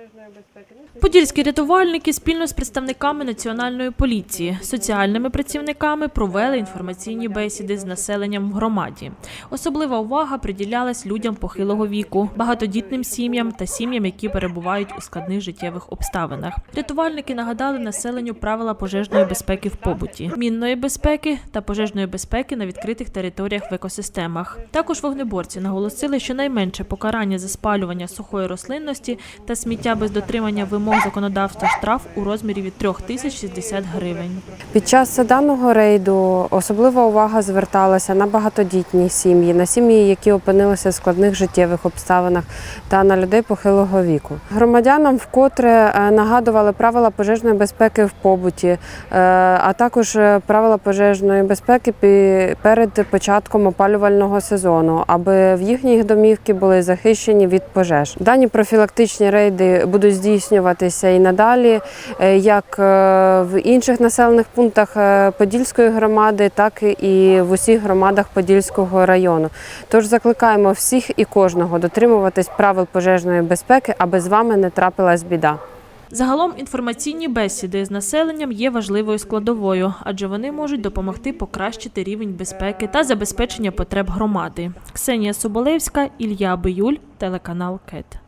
Ну, Подільські рятувальники спільно з представниками національної поліції, соціальними працівниками провели інформаційні бесіди з населенням в громаді. Особлива увага приділялась людям похилого віку, багатодітним сім'ям та сім'ям, які перебувають у складних життєвих обставинах. Рятувальники нагадали населенню правила пожежної безпеки в побуті, мінної безпеки та пожежної безпеки на відкритих територіях в екосистемах. Також вогнеборці наголосили, що найменше покарання за спалювання сухої рослинності та сміття без дотримання вимог законодавства штраф у розмірі від 3 тисяч 60 гривень. Під час даного рейду особлива увага зверталася на багатодітні сім'ї, на сім'ї, які опинилися в складних життєвих обставинах та на людей похилого віку. Громадянам вкотре е, нагадували правила пожежної безпеки в побуті, е, а також е, правила пожежної безпеки перед початком опалювального сезону, аби в їхніх домівки були захищені від пожеж. Дані профілактичні рейди будуть здійснюватися і надалі, е, як е, в інших населених пунктах е, Подільської громади, так і в усіх громадах Подільського району. Тож закликаємо всіх і кожного дотримуватись правил пожежної безпеки, аби з вами не трапилась біда. Загалом інформаційні бесіди з населенням є важливою складовою, адже вони можуть допомогти покращити рівень безпеки та забезпечення потреб громади. Ксенія Соболевська, Ілля Биюль, телеканал КЕТ.